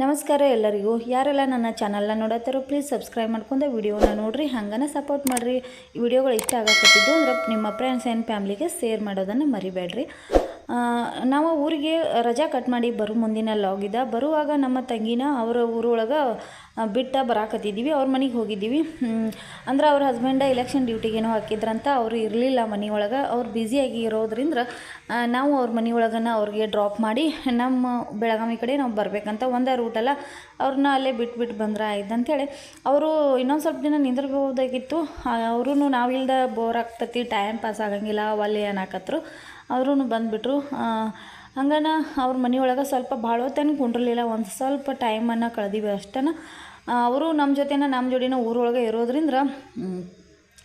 ನಮಸ್ಕಾರ ಎಲ್ಲರಿಗೂ. ಯಾರೆಲ್ಲ ನನ್ನ ಚಾನಲ್ನ ನೋಡತ್ತಾರೋ ಪ್ಲೀಸ್ ಸಬ್ಸ್ಕ್ರೈಬ್ ಮಾಡ್ಕೊಂಡು ವಿಡಿಯೋನ ನೋಡಿರಿ, ಹಂಗನ ಸಪೋರ್ಟ್ ಮಾಡಿರಿ. ವಿಡಿಯೋಗಳು ಇಷ್ಟ ಆಗಕತ್ತಿದ್ದು ಅಂದ್ರೆ ನಿಮ್ಮ ಫ್ರೆಂಡ್ಸ್ ಆ್ಯಂಡ್ ಫ್ಯಾಮ್ಲಿಗೆ ಶೇರ್ ಮಾಡೋದನ್ನು ಮರಿಬೇಡ್ರಿ. ನಾವು ಊರಿಗೆ ರಜಾ ಕಟ್ ಮಾಡಿ ಬರು ಮುಂದಿನ ಲಾಗಿದ ಬರುವಾಗ ನಮ್ಮ ತಂಗಿನ ಅವರ ಊರೊಳಗೆ ಬಿಟ್ಟ ಬರಾಕತ್ತಿದ್ದೀವಿ ಅವ್ರ ಮನೆಗೆ ಹೋಗಿದ್ದೀವಿ. ಅಂದ್ರೆ ಅವ್ರ ಹಸ್ಬೆಂಡ ಎಲೆಕ್ಷನ್ ಡ್ಯೂಟಿಗೇನೋ ಹಾಕಿದ್ರಂತ ಅವರು ಇರಲಿಲ್ಲ ಮನೆಯೊಳಗೆ. ಅವ್ರು ಬ್ಯುಸಿಯಾಗಿ ಇರೋದ್ರಿಂದ ನಾವು ಅವ್ರ ಮನೆಯೊಳಗನ ಅವ್ರಿಗೆ ಡ್ರಾಪ್ ಮಾಡಿ ನಮ್ಮ ಬೆಳಗಾವಿ ಕಡೆ ನಾವು ಬರಬೇಕಂತ ಒಂದೇ ರೂಟಲ್ಲ ಅವ್ರನ್ನ ಅಲ್ಲೇ ಬಿಟ್ಬಿಟ್ಟು ಬಂದ್ರೆ ಆಯ್ತು ಅಂಥೇಳಿ ಅವರು ಇನ್ನೊಂದು ಸ್ವಲ್ಪ ದಿನ ನಿಂದಿರ್ಬೋದಾಗಿತ್ತು ಅವರು ನಾವಿಲ್ದ ಬೋರ್ ಆಗ್ತತಿ ಟೈಮ್ ಪಾಸ್ ಆಗಂಗಿಲ್ಲ, ಒಲ್ಲೆ ಅನ್ನಕತ್ರು ಅವ್ರೂ ಬಂದುಬಿಟ್ರು. ಹಂಗನ ಅವ್ರ ಮನೆಯೊಳಗೆ ಸ್ವಲ್ಪ ಭಾಳ ಹೊತ್ತೇನು ಕುಂಡ್ರಲಿಲ್ಲ. ಒಂದು ಸ್ವಲ್ಪ ಟೈಮನ್ನು ಕಳೆದಿವಿ ಅಷ್ಟನ. ಅವರು ನಮ್ಮ ಜೊತೆನ ನಮ್ಮ ಜೋಡಿನ ಊರೊಳಗೆ ಇರೋದ್ರಿಂದ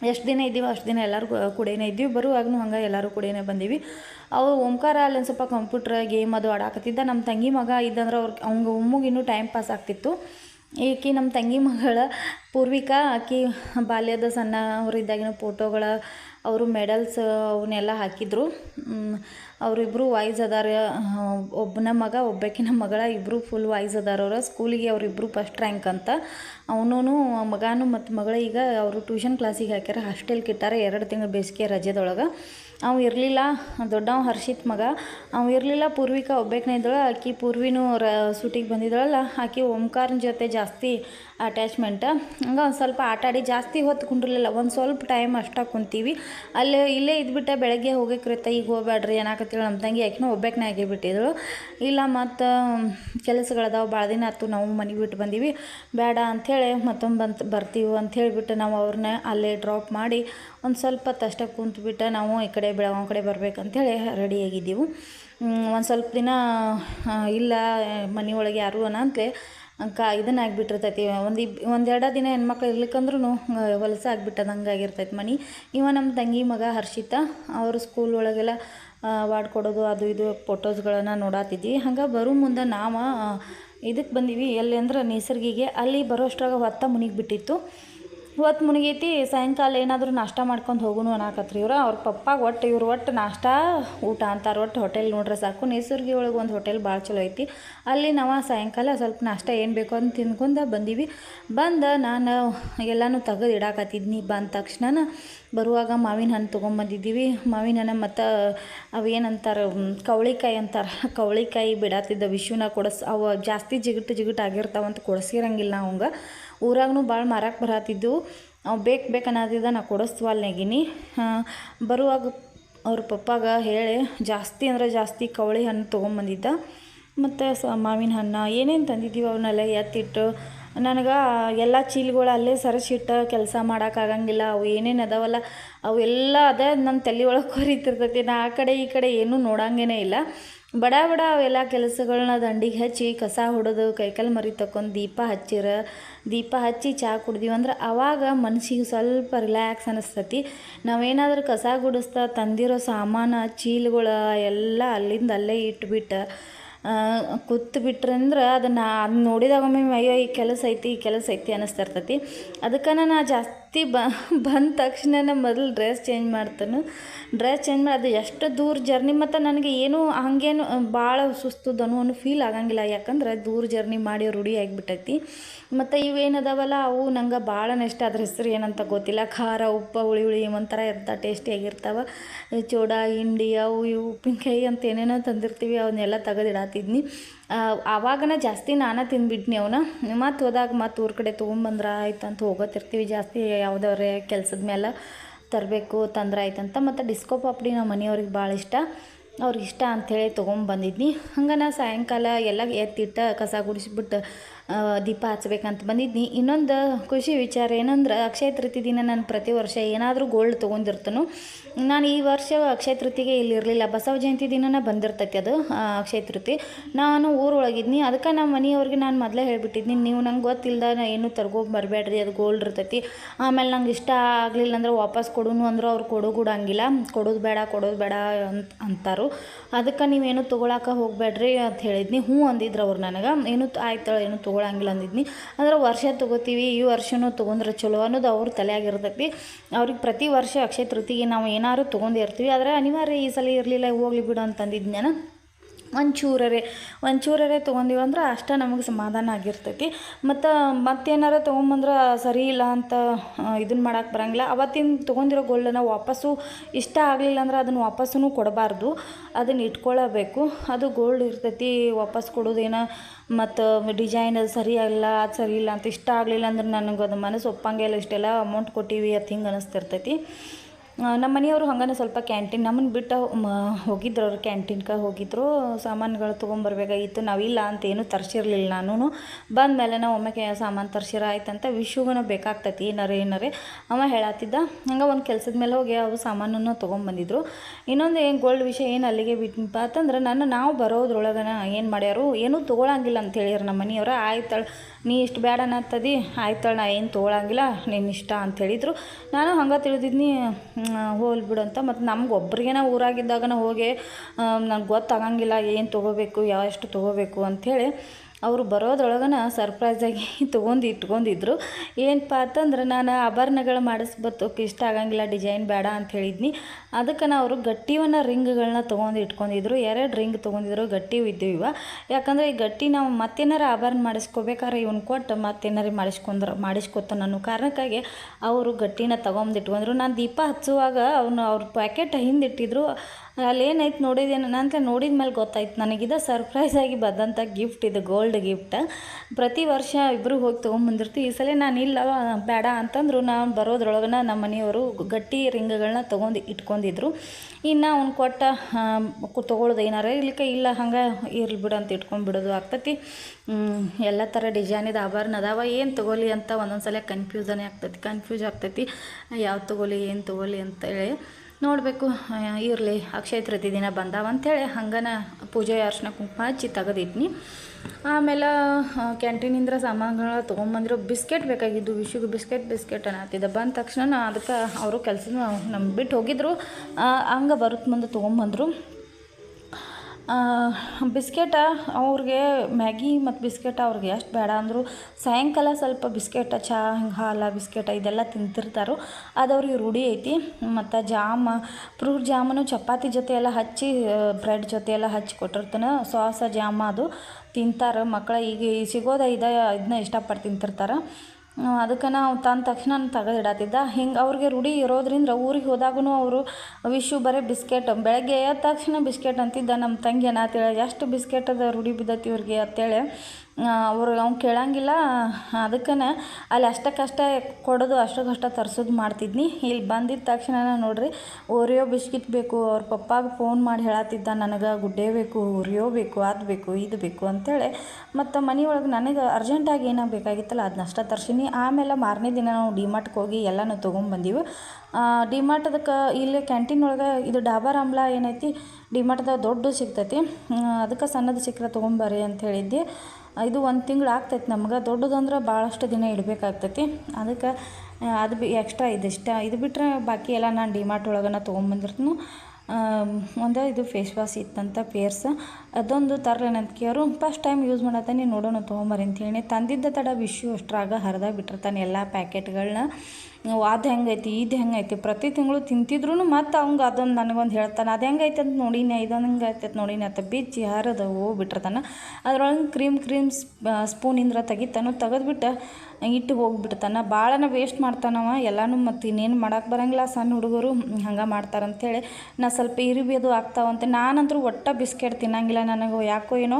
ಎಷ್ಟು ದಿನ ಇದ್ದೀವಿ ಅಷ್ಟು ದಿನ ಎಲ್ಲರೂ ಕೂಡೇನೆ ಇದ್ದೀವಿ. ಬರುವಾಗೂ ಹಂಗೆ ಎಲ್ಲರೂ ಕೂಡೇನೆ ಬಂದೀವಿ. ಅವರು ಓಂಕಾರ ಅಲ್ಲಿ ಒಂದು ಸ್ವಲ್ಪ ಕಂಪ್ಯೂಟ್ರ್, ಗೇಮ್ ಅದು ಆಡಾಕತ್ತಿದ್ದ. ನಮ್ಮ ತಂಗಿ ಮಗ ಇದ್ದಂದ್ರೆ ಅವ್ರ ಅವ್ಗೆ ಒಮ್ಮಗೆ ಇನ್ನೂ ಟೈಮ್ ಪಾಸ್ ಆಗ್ತಿತ್ತು. ಈಕಿ ನಮ್ಮ ತಂಗಿ ಮಗಳ ಪೂರ್ವಿಕಾ, ಆಕಿ ಬಾಲ್ಯದ ಸಣ್ಣ ಅವರಿದ್ದಾಗಿನ ಫೋಟೋಗಳ ಅವರು ಮೆಡಲ್ಸ್ ಅವನ್ನೆಲ್ಲ ಹಾಕಿದ್ರು. ಅವರಿಬ್ಬರು ವಾಯ್ಸ್ ಅದಾರ ಒಬ್ಬನ ಮಗ, ಒಬ್ಬಾಕಿನ ಮಗಳ ಇಬ್ಬರು ಫುಲ್ ವಾಯ್ಸ್ ಅದಾರವ್ರ ಸ್ಕೂಲಿಗೆ ಅವರಿಬ್ಬರು ಫಸ್ಟ್ ರ್ಯಾಂಕ್ ಅಂತ. ಅವನೂ ಮಗನೂ ಮತ್ತು ಮಗಳ ಈಗ ಅವರು ಟ್ಯೂಷನ್ ಕ್ಲಾಸಿಗೆ ಹಾಕ್ಯಾರ. ಹಾಸ್ಟೆಲ್ಗೆ ಇಟ್ಟಾರೆ ಎರಡು ತಿಂಗಳು ಬೇಸಿಗೆ ರಜೆದೊಳಗೆ. ಅವ ಇರಲಿಲ್ಲ, ದೊಡ್ಡವ ಹರ್ಷಿತ್ ಮಗ. ಅವ ಇರಲಿಲ್ಲ, ಪೂರ್ವಿಕಾ ಒಬ್ಬಾಕಿನ ಇದ್ದಳು ಆಕಿ ಪೂರ್ವಿನೂ ರ, ಸೂಟಿಗೆ ಬಂದಿದ್ದಳಲ್ಲ ಆಕಿ ಓಂಕಾರನ ಜೊತೆ ಜಾಸ್ತಿ ಅಟ್ಯಾಚ್ಮೆಂಟ್ ಹಂಗೆ ಒಂದು ಸ್ವಲ್ಪ ಆಟ ಆಡಿ ಜಾಸ್ತಿ ಹೊತ್ತು ಕುಂಡ್ರಲಿಲ್ಲ ಒಂದು ಸ್ವಲ್ಪ ಟೈಮ್ ಅಷ್ಟೇ ಕುಂತೀವಿ. ಅಲ್ಲಿ, ಇಲ್ಲೇ ಇದ್ಬಿಟ್ಟೆ ಬೆಳಗ್ಗೆ ಹೋಗಕ್ರಿತ್ತ ಈಗ ಹೋಗ್ಬೇಡ್ರಿ ಏನಾಕತ್ತೇಳಿ ನಮ್ಮ ತಂಗಿ ಯಾಕೆನೋ ಒಬ್ಬೇಕನೇ ಆಗಿಬಿಟ್ಟಿದ್ರು ಇಲ್ಲ ಮತ್ತು ಕೆಲಸಗಳದಾವ. ಭಾಳ ದಿನ ಆಯ್ತು ನಾವು ಮನೆಗೆ ಬಿಟ್ಟು ಬಂದೀವಿ. ಬೇಡ ಅಂಥೇಳಿ ಮತ್ತೊಮ್ಮೆ ಬಂತು, ಬರ್ತೀವಿ ಅಂತ ಹೇಳಿಬಿಟ್ಟು ನಾವು ಅವ್ರನ್ನ ಅಲ್ಲೇ ಡ್ರಾಪ್ ಮಾಡಿ ಒಂದು ಸ್ವಲ್ಪ ಹೊತ್ತು ಕುಂತ್ಬಿಟ್ಟು ನಾವು ಈ ಕಡೆ ಬೆಳಗಾವ್ ಕಡೆ ರೆಡಿ ರೆಡಿಯಾಗಿದ್ದೀವಿ ಒಂದು ಸ್ವಲ್ಪ ದಿನ ಇಲ್ಲ, ಮನೆಯೊಳಗೆ ಯಾರು ಅನ್ನಂತಲೇ ಕಾ ಇದನ್ನ ಆಗಿಬಿಟ್ಟಿರ್ತೈತಿ. ಒಂದು ಇಬ್ ಒಂದೆರಡು ದಿನ ಹೆಣ್ಮಕ್ಳು ಇರ್ಲಿಕ್ಕಂದ್ರೂ ಹೊಲಸ ಆಗಿಬಿಟ್ಟದಂಗೆ ಆಗಿರ್ತೈತಿ ಮನೆ. ಇವ ನಮ್ಮ ತಂಗಿ ಮಗ ಹರ್ಷಿತ, ಅವರು ಸ್ಕೂಲ್ ಒಳಗೆಲ್ಲ ವಾರ್ಡ್ ಕೊಡೋದು, ಅದು ಇದು ಫೋಟೋಸ್ಗಳನ್ನು ನೋಡಾತಿದ್ವಿ. ಹಂಗೆ ಬರೋ ಮುಂದೆ ನಾವು ಇದಕ್ಕೆ ಬಂದೀವಿ. ಎಲ್ಲಿ ಅಂದ್ರೆ, ನೈಸರ್ಗಿಗೆ, ಅಲ್ಲಿ ಬರೋಷ್ಟ್ರಾಗ ಹೊತ್ತ ಮುನಿಗೆ ಬಿಟ್ಟಿತ್ತು. ಹೊತ್ತು ಮುನಿಗೈತಿ ಸಾಯಂಕಾಲ ಏನಾದರೂ ನಾಷ್ಟ ಮಾಡ್ಕೊಂಡು ಹೋಗುನು ಅನ್ನಕತ್ರಿ ಇವ್ರು. ಅವ್ರ ಪಪ್ಪಾಗ ಒಟ್ಟು ಇವ್ರು ಒಟ್ಟು ನಾಷ್ಟ, ಊಟ ಅಂತಾರೆ ಒಟ್ಟು ಹೋಟೆಲ್ ನೋಡ್ರೆ ಸಾಕು. ನೇಸರ್ಗಿ ಒಳಗೆ ಒಂದು ಹೋಟೆಲ್ ಭಾಳ ಚಲೋ ಐತಿ. ಅಲ್ಲಿ ನಾವು ಸಾಯಂಕಾಲ ಸ್ವಲ್ಪ ನಾಷ್ಟ ಏನು ಬೇಕು ಅಂತ ತಿನ್ಕೊಂಡು ಬಂದೀವಿ. ಬಂದು ನಾನು ಎಲ್ಲನೂ ತೆಗೆದು ಇಡಾಕತ್ತಿದ್ನಿ. ಬಂದ ತಕ್ಷಣ ಬರುವಾಗ ಮಾವಿನ ಹಣ್ಣು ತೊಗೊಂಬಂದಿದ್ದೀವಿ. ಮಾವಿನ ಹಣ್ಣು ಮತ್ತು ಅವೇನಂತಾರೆ ಕವಳಿಕಾಯಿ ಅಂತಾರೆ. ಕವಳಿಕಾಯಿ ಬಿಡಾತಿದ್ದ ವಿಶುನ ಕೊಡಸ್, ಅವು ಜಾಸ್ತಿ ಜಿಗುಟು ಜಿಗಿಟ್ ಆಗಿರ್ತಾವಂತ ಕೊಡಿಸಿರಂಗಿಲ್ಲ ಅವಂಗೆ ಊರಾಗೂ ಭಾಳ ಮಾರಕ್ಕೆ ಬರತ್ತಿದ್ದು ಅವು ಬೇಕು ಬೇಕು ಅನ್ನೋದಿದ್ದ ನಾ ಕೊಡಿಸ್ವಾಲ್ನಾಗಿನಿ ಬರುವಾಗ ಅವ್ರ ಪಪ್ಪಾಗ ಹೇಳಿ, ಜಾಸ್ತಿ ಅಂದ್ರೆ ಜಾಸ್ತಿ ಕವಳಿ ಹಣ್ಣು ತೊಗೊಂಬಂದಿದ್ದ. ಮತ್ತು ಸ ಮಾವಿನ ಹಣ್ಣು ಏನೇನು ತಂದಿದ್ದೀವಿ ಅವನ್ನೆಲ್ಲ ಎತ್ತಿಟ್ಟು ನನಗೆ ಎಲ್ಲ ಚೀಲ್ಗಳು ಅಲ್ಲೇ ಸರಸಿಟ್ಟು ಕೆಲಸ ಮಾಡೋಕ್ಕಾಗಂಗಿಲ್ಲ ಅವು ಏನೇನು ಅದಾವಲ್ಲ, ಅವು ಎಲ್ಲ ಅದೇ ನನ್ನ ತಲೆ ಒಳಗೆ ಕೊರಿತಿರ್ತೈತಿ. ನಾ ಆ ಕಡೆ ಈ ಕಡೆ ಏನೂ ನೋಡಂಗೇನೇ ಇಲ್ಲ. ಬಡ ಬಡ ಅವೆಲ್ಲ ಕೆಲಸಗಳನ್ನ ದಂಡಿಗೆ ಹಚ್ಚಿ ಕಸ ಹೊಡೆದು, ಕೈಕಾಲು ಮರಿ ತಕೊಂಡು ದೀಪ ಹಚ್ಚಿರ, ದೀಪ ಹಚ್ಚಿ ಚಹಾ ಕುಡ್ದೀವಿ ಅಂದ್ರೆ ಆವಾಗ ಮನಸ್ಸಿಗೆ ಸ್ವಲ್ಪ ರಿಲ್ಯಾಕ್ಸ್ ಅನ್ನಿಸ್ತತಿ ನಾವೇನಾದರೂ ಕಸ ಗುಡಿಸ್ತಾ ತಂದಿರೋ ಸಾಮಾನು, ಚೀಲಗಳು ಎಲ್ಲ ಅಲ್ಲಿಂದ ಅಲ್ಲೇ ಇಟ್ಬಿಟ್ಟು ಕೂತ್ ಬಿಟ್ರಂದ್ರೆ ಅದನ್ನು ಅದು ನೋಡಿದಾಗ ಒಮ್ಮೊಮ್ಮೆ ಅಯ್ಯೋ, ಈ ಕೆಲಸ ಐತಿ, ಈ ಕೆಲಸ ಐತಿ ಅನ್ನಿಸ್ತಾ ಇರ್ತೈತಿ. ಅದಕ್ಕೆ ನಾನು ಜಾಸ್ತಿ ಬ, ಬಂದ ತಕ್ಷಣ ಮೊದಲು ಡ್ರೆಸ್ ಚೇಂಜ್ ಮಾಡ್ತಾನೆ. ಡ್ರೆಸ್ ಚೇಂಜ್ ಮಾಡಿ, ಅದು ಎಷ್ಟು ದೂರ ಜರ್ನಿ ಮತ್ತು ನನಗೆ ಏನು ಹಂಗೇನು ಭಾಳ ಸುಸ್ತದನು ಅನ್ನೋ ಫೀಲ್ ಆಗಂಗಿಲ್ಲ. ಯಾಕಂದ್ರೆ ದೂರ ಜರ್ನಿ ಮಾಡಿ ರೂಢಿ ಆಗಿಬಿಟ್ಟೈತಿ. ಮತ್ತು ಇವೇನದಾವಲ್ಲ, ಅವು ನಂಗೆ ಭಾಳ ಇಷ್ಟ ಅದ್ರ ಹೆಸರು ಏನಂತ ಗೊತ್ತಿಲ್ಲ. ಖಾರ, ಉಪ್ಪು, ಹುಳಿ ಹುಳಿ ಒಂಥರ ಇರ್ತಾ ಟೇಸ್ಟಿಯಾಗಿರ್ತಾವೆ ಚೂಡ, ಹಿಂಡಿ, ಅವು ಇವು, ಉಪ್ಪಿನಕಾಯಿ ಅಂತ ಏನೇನೋ ತಂದಿರ್ತೀವಿ, ಅವನ್ನೆಲ್ಲ ತೆಗೆದಿಡಾತಿದ್ನಿ. ಆವಾಗನ ಜಾಸ್ತಿ ನಾನು ತಿಂದ್ಬಿಟ್ನಿ ಅವನ. ಮತ್ತು ಹೋದಾಗ ಮತ್ತು ಊರ ಕಡೆ ತೊಗೊಂಬಂದ್ರೆ ಆಯ್ತು ಅಂತ ಹೋಗೋತಿರ್ತೀವಿ ಜಾಸ್ತಿ ಯಾವುದವ್ರೆ ಕೆಲಸದ ಮೇಲೆ ತರಬೇಕು, ತಂದ್ರೆ ಆಯ್ತಂತ. ಮತ್ತು ಡಿಸ್ಕೋ ಪಾಪಡಿ ನಮ್ಮ ಮನೆಯವ್ರಿಗೆ ಭಾಳ ಇಷ್ಟ. ಅವ್ರಿಗೆ ಇಷ್ಟ ಅಂಥೇಳಿ ತೊಗೊಂಬಂದಿದ್ನಿ. ಹಂಗೆ ನಾ ಸಾಯಂಕಾಲ ಎಲ್ಲ ಎತ್ತಿಟ್ಟ ಕಸ ಗುಡಿಸ್ಬಿಟ್ಟು ದೀಪ ಹಚ್ಬೇಕಂತ ಬಂದಿದ್ನಿ. ಇನ್ನೊಂದು ಖುಷಿ ವಿಚಾರ ಏನಂದ್ರೆ ಅಕ್ಷಯ ತೃತಿ ದಿನ ನಾನು ಪ್ರತಿ ವರ್ಷ ಏನಾದರೂ ಗೋಲ್ಡ್ ತೊಗೊಂಡಿರ್ತನು, ನಾನು ಈ ವರ್ಷ ಅಕ್ಷಯ ತೃತಿಗೆ ಇಲ್ಲಿ ಇರಲಿಲ್ಲ. ಬಸವ ಜಯಂತಿ ದಿನನೇ ಬಂದಿರ್ತೈತಿ ಅದು ಅಕ್ಷಯ ತೃತಿ ನಾನು ಊರೊಳಗಿದ್ನಿ. ಅದಕ್ಕೆ ನಮ್ಮ ಮನೆಯವ್ರಿಗೆ ನಾನು ಮೊದಲೇ ಹೇಳ್ಬಿಟ್ಟಿದ್ನಿ, ನೀವು ನಂಗೆ ಗೊತ್ತಿಲ್ಲದ ನಾ ಏನು ತರ್ಗೊ ಬರಬೇಡ್ರಿ ಅದು ಗೋಲ್ಡ್ ಇರ್ತೈತಿ. ಆಮೇಲೆ ನಂಗೆ ಇಷ್ಟ ಆಗಲಿಲ್ಲ ಅಂದ್ರೆ ವಾಪಸ್ ಕೊಡೋನು ಅಂದ್ರೆ ಅವ್ರು ಕೊಡೋ ಕೊಡೋದು ಬೇಡ ಕೊಡೋದು ಬೇಡ ಅಂತ ಅಂತಾರು. ಅದಕ್ಕೆ ನೀವೇನು ತೊಗೊಳಕ್ಕೆ ಹೋಗಬೇಡ್ರಿ ಅಂತ ಹೇಳಿದ್ನಿ. ಹ್ಞೂ ಅಂದಿದ್ರು ಅವ್ರು ನನಗೆ. ಏನು ಆಯ್ತಾಳೆ ಏನು ತೊಗೊಳಂಗಿಲ್ಲ ಅಂದಿದ್ನಿ. ಅಂದ್ರೆ ವರ್ಷ ತೊಗೋತೀವಿ, ಈ ವರ್ಷನೂ ತೊಗೊಂಡ್ರೆ ಚಲೋ ಅನ್ನೋದು ಅವ್ರ ತಲೆಯಾಗಿರ್ತೈತಿ. ಅವ್ರಿಗೆ ಪ್ರತಿ ವರ್ಷ ಅಕ್ಷಯ ತೃತೀಗೆ ನಾವು ಏನಾದ್ರು ತೊಗೊಂಡೇ ಇರ್ತೀವಿ. ಆದರೆ ಅನಿವಾರ್ಯ ಈ ಸಲ ಇರಲಿಲ್ಲ, ಹೋಗ್ಲಿ ಬಿಡು ಅಂತಂದಿದ್ದು ನಾನು ಒಂಚೂರರೆ ಒಂಚೂರರೆ ತೊಗೊಂಡಿವಿ ಅಂದ್ರೆ ಅಷ್ಟೇ ನಮಗೆ ಸಮಾಧಾನ ಆಗಿರ್ತೈತಿ. ಮತ್ತು ಮತ್ತೇನಾರ ತೊಗೊಂಬಂದ್ರೆ ಸರಿ ಇಲ್ಲ ಅಂತ ಇದನ್ನು ಮಾಡಕ್ಕೆ ಬರಂಗಿಲ್ಲ. ಅವತ್ತಿನ ತೊಗೊಂಡಿರೋ ಗೋಲ್ಡನ್ನ ವಾಪಸ್ಸು ಇಷ್ಟ ಆಗಲಿಲ್ಲ ಅಂದ್ರೆ ಅದನ್ನು ವಾಪಸ್ಸು ಕೊಡಬಾರ್ದು. ಅದನ್ನು ಇಟ್ಕೊಳ್ಳಬೇಕು ಅದು ಗೋಲ್ಡ್ ಇರ್ತೈತಿ ವಾಪಸ್ ಕೊಡೋದೇನ. ಮತ್ತು ಡಿಸೈನ್ ಅದು ಸರಿ ಆಗಿಲ್ಲ ಅದು ಸರಿ ಇಲ್ಲ ಅಂತ ಇಷ್ಟ ಆಗಲಿಲ್ಲ ಅಂದ್ರೆ ನನಗೆ ಅದು ಮನಸ್ಸು ಒಪ್ಪಂಗೆ ಇಲ್ಲ. ಇಷ್ಟೆಲ್ಲ ಅಮೌಂಟ್ ಕೊಟ್ಟಿವಿ ಅದು ಹಿಂಗೆ ಅನಿಸ್ತಿರ್ತೈತಿ. ಆ, ನಮ್ಮ ಮನೆಯವರು ಹಂಗನ ಸ್ವಲ್ಪ ಕ್ಯಾಂಟೀನ್ ನಮ್ಮನ್ನು ಬಿಟ್ಟು ಹೋಗಿದ್ರು ಅವ್ರು ಕ್ಯಾಂಟೀನ್ಗೆ ಹೋಗಿದ್ರು. ಸಾಮಾನುಗಳು ತೊಗೊಂಬರ್ಬೇಕಾಗಿತ್ತು ನಾವಿಲ್ಲ ಅಂತ ಏನೂ ತರಿಸಿರ್ಲಿಲ್ಲ ನಾನು ಬಂದಮೇಲೆ ನಾವು ಒಮ್ಮೆ ಸಾಮಾನು ತರ್ಸಿರ ಆಯ್ತಂತ ವಿಶುಗನ ಬೇಕಾಗ್ತೈತಿ. ಏನಾರೇ ಏನಾರೇ. ಅವ ಹೇಳತ್ತಿದ್ದ ಹಂಗೆ ಒಂದು ಕೆಲ್ಸದ ಮೇಲೆ ಹೋಗಿ ಅವು ಸಾಮಾನನ್ನು ತೊಗೊಂಬಂದಿದ್ರು. ಇನ್ನೊಂದು ಏನು ಗೋಲ್ಡ್ ವಿಷಯ ಏನು ಅಲ್ಲಿಗೆ ಬಿಟ್ಟಪ್ಪ ಅಂತಂದ್ರೆ ನಾನು ನಾವು ಬರೋದ್ರೊಳಗನ ಏನು ಮಾಡ್ಯಾರು? ಏನೂ ತೊಗೊಳಂಗಿಲ್ಲ ಅಂತ ಹೇಳ್ಯಾರ ನಮ್ಮ ಮನೆಯವರು. ಆಯ್ತಳ, ನೀ ಇಷ್ಟು ಬೇಡ ಅನ್ನತ್ತದಿ ಆಯ್ತಳ, ನಾ ಏನು ತೊಗೊಳಂಗಿಲ್ಲ. ನಿನ್ನ ಇಷ್ಟ ಅಂತ ಹೇಳಿದರು. ನಾನು ಹಂಗೆ ತಿಳಿದಿದ್ನಿ ಹೋಲ್ ಬಿಡು ಅಂತ. ಮತ್ತು ನಮ್ಗೆ ಒಬ್ರಿಗೇನ ಊರಾಗಿದ್ದಾಗನ ಹೋಗಿ ನಂಗೆ ಗೊತ್ತಾಗಂಗಿಲ್ಲ, ಏನು ತೊಗೋಬೇಕು, ಯಾವ ಎಷ್ಟು ತೊಗೋಬೇಕು ಅಂಥೇಳಿ ಅವರು ಬರೋದ್ರೊಳಗನ ಸರ್ಪ್ರೈಸಾಗಿ ತೊಗೊಂಡು ಇಟ್ಕೊಂಡಿದ್ರು. ಏನಪ್ಪ ಅಂತಂದ್ರೆ ನಾನು ಆಭರಣಗಳು ಮಾಡಿಸ್ಬತ್ತೋಕೆ ಇಷ್ಟ ಆಗಂಗಿಲ್ಲ ಡಿಸೈನ್ ಬೇಡ ಅಂತ ಹೇಳಿದ್ನಿ. ಅದಕ್ಕೆ ನಾ ಅವರು ಗಟ್ಟಿವನ್ನ ರಿಂಗ್ಗಳನ್ನ ತೊಗೊಂಡು ಇಟ್ಕೊಂಡಿದ್ರು. ಎರಡು ರಿಂಗ್ ತೊಗೊಂಡಿದ್ರು ಗಟ್ಟಿವು ಇದ್ದೀವಿ ಇವ ಯಾಕಂದರೆ ಈ ಗಟ್ಟಿ ನಾವು ಮತ್ತೇನಾರು ಆಭರಣ ಮಾಡಿಸ್ಕೋಬೇಕಾದ್ರೆ ಇವನ್ ಕೊಟ್ಟು ಮತ್ತೇನಾರು ಮಾಡಿಸ್ಕೊಂಡ್ರ ಮಾಡಿಸ್ಕೊತ ನಾನು ಕಾರಣಕ್ಕಾಗಿ ಅವರು ಗಟ್ಟಿನ ತೊಗೊಂಡು ಇಟ್ಕೊಂಡ್ರು ನಾನು ದೀಪ ಹಚ್ಚುವಾಗ ಅವನು ಅವ್ರ ಪ್ಯಾಕೆಟ್ ಹಿಂದಿಟ್ಟಿದ್ರು ಅಲ್ಲಿ ಏನಾಯ್ತು ನೋಡಿದ್ದೇನೆ ನಂತರ ನೋಡಿದ ಮೇಲೆ ಗೊತ್ತಾಯ್ತು, ನನಗಿದ ಸರ್ಪ್ರೈಸ್ ಆಗಿ ಬಂದಂಥ ಗಿಫ್ಟ್ ಇದು ಗೋಲ್ಡ್ ಗಿಫ್ಟ್ ಪ್ರತಿ ವರ್ಷ ಇಬ್ಬರು ಹೋಗಿ ತೊಗೊಂಬಂದಿರ್ತೀವಿ, ಈ ಸಲ ನಾನು ಇಲ್ಲ, ಬೇಡ ಅಂತಂದ್ರು, ನಾನು ಬರೋದ್ರೊಳಗನ ನಮ್ಮ ಮನೆಯವರು ಗಟ್ಟಿ ರಿಂಗ್ಗಳನ್ನ ತೊಗೊಂಡು ಇಟ್ಕೊಂಡಿದ್ರು. ಇನ್ನು ಅವ್ನು ಕೊಟ್ಟ ತೊಗೊಳೋದು ಏನಾರ ಇಲ್ಲಿಕ ಇಲ್ಲ, ಹಂಗೆ ಇರ್ಲಿ ಬಿಡು ಅಂತ ಇಟ್ಕೊಂಡ್ಬಿಡೋದು ಆಗ್ತತಿ. ಎಲ್ಲ ಥರ ಡಿಸೈನಿದ ಆಭರಣ ಅದಾವ, ಏನು ತೊಗೊಲಿ ಅಂತ ಒಂದೊಂದು ಸಲ ಕನ್ಫ್ಯೂಸನೇ ಆಗ್ತೈತಿ ಕನ್ಫ್ಯೂಸ್ ಆಗ್ತೈತಿ ಯಾವ್ದು ತೊಗೊಲಿ ಏನು ತೊಗೊಲಿ ಅಂತೇಳಿ. ನೋಡಬೇಕು ಇರಲಿ, ಅಕ್ಷಯ ತೃತೀಯ ದಿನ ಬಂದಾವ ಅಂಥೇಳಿ ಹಂಗನ ಪೂಜೆ ಅರ್ಶಿನ ಕುಂಕುಮ ಹಚ್ಚಿ ತೆಗೆದಿಟ್ನಿ. ಆಮೇಲೆ ಕ್ಯಾಂಟೀನಿಂದ ಸಾಮಾನುಗಳ ತೊಗೊಂಬಂದ್ರು ಬಿಸ್ಕೆಟ್ ಬೇಕಾಗಿದ್ದು, ವಿಶುಗೆ ಬಿಸ್ಕೆಟ್ ಬಿಸ್ಕೆಟ್ ಅನ್ನತ್ತಿದ್ದೆ ಬಂದ ತಕ್ಷಣ ಅದಕ್ಕೆ ಅವರು ಕೆಲಸ ನಮ್ಮ ಬಿಟ್ಟು ಹೋಗಿದ್ರು. ಹಂಗೆ ಬರುತ್ತೆ ಮುಂದೆ ತೊಗೊಂಬಂದರು. ಬಿಸ್ಕೆಟ ಅವ್ರಿಗೆ, ಮ್ಯಾಗಿ ಮತ್ತು ಬಿಸ್ಕೆಟ್ ಅವ್ರಿಗೆ ಎಷ್ಟು ಬೇಡ ಅಂದರು ಸಾಯಂಕಾಲ ಸ್ವಲ್ಪ ಬಿಸ್ಕೆಟ ಚಹಾ ಹಿಂಗೆ ಹಾಲು, ಬಿಸ್ಕೆಟ ಇದೆಲ್ಲ ತಿಂತಿರ್ತಾರೋ. ಅದು ಅವ್ರಿಗೆ ರೂಢಿ ಐತಿ. ಮತ್ತು ಜಾಮ ಫ್ರೂಟ್ ಜಾಮನು ಚಪಾತಿ ಜೊತೆ ಎಲ್ಲ ಹಚ್ಚಿ ಬ್ರೆಡ್ ಜೊತೆ ಎಲ್ಲ ಹಚ್ಚಿ ಕೊಟ್ಟಿರ್ತಾನೆ. ಸಾಸ, ಜಾಮ ಅದು ತಿಂತಾರೆ. ಮಕ್ಕಳು ಈಗ ಸಿಗೋದ ಇದ, ಇದನ್ನ ಇಷ್ಟಪಟ್ಟು ತಿಂತಿರ್ತಾರೆ. ಅದಕ್ಕೆ ನಾವು ತಂದ ತಕ್ಷಣ ನಾನು ಇಡತ್ತಿದ್ದ ಹಿಂಗೆ ಅವ್ರಿಗೆ ರೂಢಿ ಇರೋದ್ರಿಂದ ಊರಿಗೆ ಹೋದಾಗೂ ಅವರು ವಿಶು ಬರೀ ಬಿಸ್ಕೆಟ್. ಬೆಳಗ್ಗೆ ಎದ್ದ ತಕ್ಷಣ ಬಿಸ್ಕೆಟ್ ಅಂತಿದ್ದ ನಮ್ಮ ತಂಗಿ ಅನ್ನತ್ತಿಳ ಎಷ್ಟು ಬಿಸ್ಕೆಟ್ ಅದ ರೂಢಿ ಬಿದ್ದತಿ ಇವ್ರಿಗೆ ಅಂತೇಳಿ. ಅವರು ಅವ್ನು ಕೇಳಂಗಿಲ್ಲ. ಅದಕ್ಕನ ಅಲ್ಲಿ ಅಷ್ಟಕ್ಕಷ್ಟೇ ಕೊಡೋದು, ಅಷ್ಟಕ್ಕಷ್ಟ ತರ್ಸೋದು ಮಾಡ್ತಿದ್ನಿ. ಇಲ್ಲಿ ಬಂದಿದ್ದ ತಕ್ಷಣ ನೋಡ್ರಿ, ಓರಿಯೋ ಬಿಸ್ಕಿಟ್ ಬೇಕು, ಅವ್ರ ಪಪ್ಪಾಗ ಫೋನ್ ಮಾಡಿ ಹೇಳತ್ತಿದ್ದ ನನಗೆ ಗುಡ್ಡೆ ಬೇಕು, ಓರಿಯೋ ಬೇಕು, ಅದು ಬೇಕು, ಇದು ಬೇಕು ಅಂತೇಳಿ. ಮತ್ತು ಮನೆಯೊಳಗೆ ನನಗೆ ಅರ್ಜೆಂಟಾಗಿ ಏನಾಗ ಬೇಕಾಗಿತ್ತಲ್ಲ ಅದನ್ನಷ್ಟ ತರ್ಸೀನಿ. ಆಮೇಲೆ ಮಾರನೇ ದಿನ ನಾವು ಡಿಮಾರ್ಟ್ಗೆ ಹೋಗಿ ಎಲ್ಲನೂ ತೊಗೊಂಬಂದೀವಿ ಡಿಮಾರ್ಟ್ ಅದಕ್ಕೆ ಇಲ್ಲಿ ಕ್ಯಾಂಟೀನ್ ಒಳಗೆ ಇದು ಡಾಬರ್ ಆಮ್ಲ ಏನೈತಿ ಡಿಮಾರ್ಟ್ದಾಗ ದೊಡ್ಡ ಸಿಗ್ತೈತಿ. ಅದಕ್ಕೆ ಸಣ್ಣದು ಸಿಕ್ಕರೆ ತೊಗೊಂಬರ್ರಿ ಅಂತ ಹೇಳಿದ್ದೆ. ಇದು ಒಂದು ತಿಂಗಳು ಆಗ್ತೈತಿ ನಮ್ಗೆ. ದೊಡ್ಡದಂದ್ರೆ ಭಾಳಷ್ಟು ದಿನ ಇಡಬೇಕಾಗ್ತೈತಿ. ಅದಕ್ಕೆ ಅದು ಬಿ ಎಕ್ಸ್ಟ್ರಾ ಇದಿಷ್ಟ ಇದು ಬಿಟ್ಟರೆ ಬಾಕಿ ಎಲ್ಲ ನಾನು ಡಿಮಾರ್ಟ್ ಒಳಗೆ ತೊಗೊಂಬಂದಿರ್ತೀನಿ. ಒಂದು ಇದು ಫೇಸ್ ವಾಶ್ ಇತ್ತಂತ ಪೇರ್ಸ್. ಅದೊಂದು ತರ್ಲೇನಂತ ಕೇಳೋರು ಫಸ್ಟ್ ಟೈಮ್ ಯೂಸ್ ಮಾಡತ್ತಾನೆ ನೋಡೋಣ ತೊಗೊಂಬರಿ ಅಂತ ಹೇಳಿ. ತಂದಿದ್ದ ತಡ ವಿಶ್ಯೂ ಅಷ್ಟ್ರಾಗ ಹರಿದ ಬಿಟ್ಟಿರ್ತಾನೆ ಎಲ್ಲ ಪ್ಯಾಕೆಟ್ಗಳನ್ನ ಅದು ಹೆಂಗೈತಿ, ಇದು ಹೆಂಗೈತಿ, ಪ್ರತಿ ತಿಂಗಳು ತಿಂತಿದ್ರು ಮತ್ತು ಅವಂಗೆ ಅದೊಂದು ನನಗೊಂದು ಹೇಳ್ತಾನೆ, ಅದು ಹೆಂಗೈತೆ ಅಂತ ನೋಡಿನಿ, ಇದೊಂದು ಹೆಂಗೈತೆ ಅಂತ ನೋಡಿನಿ ಅಂತ ಬಿಚ್ಚಿ ಹರಿದು ಹೋಗ್ಬಿಟ್ಟಿರ್ತಾನೆ. ಅದ್ರೊಳಗೆ ಕ್ರೀಮ್ ಕ್ರೀಮ್ ಸ್ಪೂನಿಂದ ತೆಗಿತಾನು, ತೆಗೆದ್ಬಿಟ್ಟು ಇಟ್ಟು ಹೋಗ್ಬಿಡ್ತಾನೆ. ಭಾಳನ ವೇಸ್ಟ್ ಮಾಡ್ತಾನವ, ಎಲ್ಲನೂ ಮತ್ತು ಇನ್ನೇನು ಮಾಡಕ್ಕೆ ಬರಂಗಿಲ್ಲ ಸಣ್ಣ ಹುಡುಗರು ಹಂಗೆ ಮಾಡ್ತಾರಂತೇಳಿ ನಾ ಸ್ವಲ್ಪ ಇರಿಬಿ ಅದು ಆಗ್ತಾವಂತೆ ನಾನಂತರೂ ಒಟ್ಟ ಬಿಸ್ಕೆಟ್ ತಿನ್ನಂಗಿಲ್ಲ ನನಗೆ ಯಾಕೋ ಏನೋ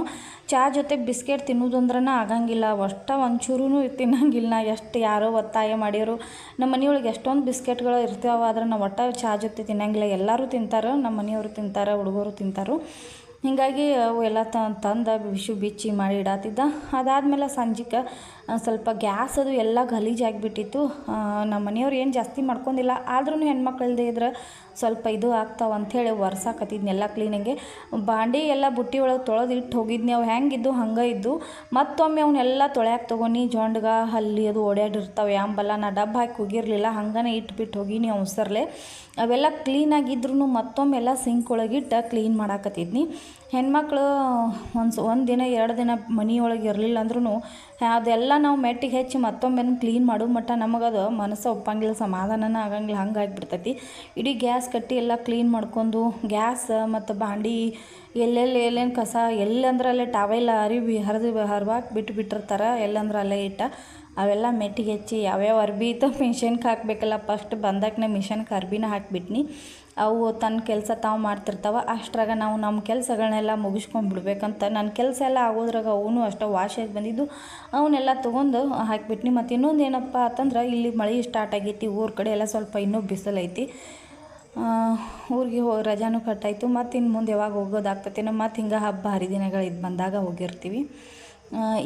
ಚಾ ಜೊತೆ ಬಿಸ್ಕೆಟ್ ತಿನ್ನೋದಂದ್ರನ ಆಗಂಗಿಲ್ಲ. ಅಷ್ಟ ಒಂಚೂರೂ ತಿನ್ನಂಗಿಲ್ಲ. ಎಷ್ಟು ಯಾರೋ ಒತ್ತಾಯ ಮಾಡಿರು ನಮ್ಮ ಮನೆಯೊಳಗೆ ಎಷ್ಟೊಂದು ಬಿಸ್ಕೆಟ್ಗಳು ಇರ್ತಾವೆ, ಆದ್ರೆ ನಾವು ಒಟ್ಟ ಚಾ ಜೊತೆ ತಿನ್ನಂಗಿಲ್ಲ. ಎಲ್ಲರೂ ತಿಂತಾರೆ, ನಮ್ಮ ಮನೆಯವರು ತಿಂತಾರೆ, ಹುಡುಗರು ತಿಂತಾರೆ. ಹೀಗಾಗಿ ಅವು ಎಲ್ಲ ತಂದು ಬಿಸಿ ಬಿಚ್ಚಿ ಮಾಡಿ ಇಡಾತಿದ್ದ. ಅದಾದಮೇಲೆ ಸಂಜೆಗೆ ಸ್ವಲ್ಪ ಗ್ಯಾಸ್ ಅದು ಎಲ್ಲ ಗಲೀಜಾಗಿಬಿಟ್ಟಿತ್ತು. ನಮ್ಮ ಮನೆಯವ್ರು ಏನು ಜಾಸ್ತಿ ಮಾಡ್ಕೊಂಡಿಲ್ಲ. ಆದ್ರೂ ಹೆಣ್ಮಕ್ಳದೇ ಇದ್ರೆ ಸ್ವಲ್ಪ ಇದು ಆಗ್ತಾವ ಅಂಥೇಳಿ ಒರ್ಸಾಕತ್ತಿದ್ನೆಲ್ಲ ಕ್ಲೀನಿಂಗೆ ಬಾಂಡೆ ಎಲ್ಲ ಬುಟ್ಟಿ ಒಳಗೆ ತೊಳೆದು ಇಟ್ಟು ಹೋಗಿದ್ನಿ. ಅವು ಹೆಂಗಿದ್ದು ಹಂಗೆ ಇದ್ದು. ಮತ್ತೊಮ್ಮೆ ಅವನ್ನೆಲ್ಲ ತೊಳ್ಯಾಕೆ ತೊಗೊಂಡು ಜೊಂಡ್ಗ, ಹಲ್ಲಿ ಅದು ಓಡ್ಯಾಡಿರ್ತಾವೆ. ಯಾಂಬಲ್ಲ, ನಾ ಡಬ್ಬ ಹಾಕಿ ಹೋಗಿರಲಿಲ್ಲ ಹಂಗನೇ ಇಟ್ಬಿಟ್ಟು ಹೋಗಿನಿ ಅವಸರ್ಲೆ ಅವೆಲ್ಲ ಕ್ಲೀನಾಗಿದ್ರೂ ಮತ್ತೊಮ್ಮೆಲ್ಲ ಸಿಂಕ್ ಒಳಗಿಟ್ಟು ಕ್ಲೀನ್ ಮಾಡಾಕತ್ತಿದ್ನಿ. ಹೆಣ್ಮಕ್ಳು ಒಂದು ಒಂದು ದಿನ, ಎರಡು ದಿನ ಮನೆಯೊಳಗೆ ಇರಲಿಲ್ಲ ಅಂದ್ರೂ ಅದೆಲ್ಲ ನಾವು ಮೆಟ್ಟಿಗೆ ಹೆಚ್ಚಿ ಮತ್ತೊಮ್ಮೆ ಕ್ಲೀನ್ ಮಾಡೋ ಮಟ್ಟ ನಮಗದು ಮನಸ್ಸು ಒಪ್ಪಂಗಿಲ್ಲ, ಸಮಾಧಾನನ ಆಗಂಗಿಲ್ಲ ಹಂಗೆ ಆಗಿಬಿಡ್ತೈತಿ ಇಡೀ ಗ್ಯಾಸ್ ಕಟ್ಟಿ ಎಲ್ಲ ಕ್ಲೀನ್ ಮಾಡ್ಕೊಂಡು, ಗ್ಯಾಸ್ ಮತ್ತು ಬಾಂಡಿ ಎಲ್ಲೆಲ್ಲಿ, ಎಲ್ಲೇನು ಕಸ ಎಲ್ಲಂದ್ರೆ ಅಲ್ಲೇ ಟಾವೆಲ್ಲ ಅರಿವಿ ಹರಿದು, ಹರಿವಾಕ್ ಬಿಟ್ಟು ಬಿಟ್ಟಿರ್ತಾರೆ ಎಲ್ಲಂದ್ರೆ ಅಲ್ಲೇ ಇಟ್ಟ, ಅವೆಲ್ಲ ಮೆಟ್ಟಿಗೆ ಹೆಚ್ಚಿ ಯಾವ್ಯಾವ ಅರ್ಬಿ ಇತ್ತು, ಮಿಷನ್ಗೆ ಹಾಕಬೇಕಲ್ಲ, ಫಸ್ಟ್ ಬಂದಾಕನೆ ಮಿಷನ್ಗೆ ಅರ್ಬಿನ ಹಾಕಿಬಿಟ್ನಿ. ಅವು ತನ್ನ ಕೆಲಸ ತಾವು ಮಾಡ್ತಿರ್ತಾವೆ, ಅಷ್ಟ್ರಾಗ ನಾವು ನಮ್ಮ ಕೆಲಸಗಳನ್ನೆಲ್ಲ ಮುಗಿಸ್ಕೊಂಡು ಬಿಡ್ಬೇಕಂತ ನನ್ನ ಕೆಲಸ ಎಲ್ಲ ಆಗೋದ್ರಾಗ ಅವನು ಅಷ್ಟೇ ವಾಶಾಗಿ ಬಂದಿದ್ದು ಅವನ್ನೆಲ್ಲ ತೊಗೊಂಡು ಹಾಕಿಬಿಟ್ನಿ. ಮತ್ತು ಇನ್ನೊಂದು ಏನಪ್ಪ ಅಂತಂದ್ರೆ, ಇಲ್ಲಿ ಮಳೆ ಸ್ಟಾರ್ಟ್ ಆಗೈತಿ, ಊರ ಕಡೆ ಎಲ್ಲ ಸ್ವಲ್ಪ ಇನ್ನೂ ಬಿಸಿಲೈತಿ ಊರಿಗೆ ಹೋ, ರಜಾನೂ ಕಟ್ಟಾಯಿತು ಮತ್ತು ಇನ್ನು ಮುಂದೆ ಯಾವಾಗ ಹೋಗೋದಾಗ್ತೈತೆ ಮತ್ತು ಹಿಂಗೆ ಹಬ್ಬ ಹರಿದಿನಗಳು ಇದು ಬಂದಾಗ ಹೋಗಿರ್ತೀವಿ.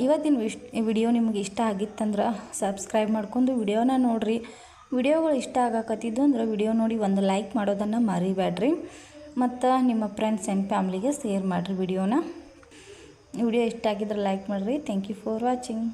ಇವತ್ತಿನ ವಿಶ್, ವಿಡಿಯೋ ನಿಮ್ಗೆ ಇಷ್ಟ ಆಗಿತ್ತಂದ್ರೆ, ಸಬ್ಸ್ಕ್ರೈಬ್ ಮಾಡ್ಕೊಂಡು ವಿಡಿಯೋನ ನೋಡಿರಿ. ವಿಡಿಯೋಗಳು ಇಷ್ಟ ಆಗಾಕತ್ತಿದ್ದು ಅಂದ್ರೆ ವಿಡಿಯೋ ನೋಡಿ ಒಂದು ಲೈಕ್ ಮಾಡೋದನ್ನು ಮರಿಬೇಡ್ರಿ. ಮತ್ತು ನಿಮ್ಮ ಫ್ರೆಂಡ್ಸ್ ಆ್ಯಂಡ್ ಫ್ಯಾಮ್ಲಿಗೆ ಶೇರ್ ಮಾಡಿರಿ ವಿಡಿಯೋನ. ವಿಡಿಯೋ ಇಷ್ಟ ಆಗಿದ್ರೆ ಲೈಕ್ ಮಾಡಿರಿ. Thank you for watching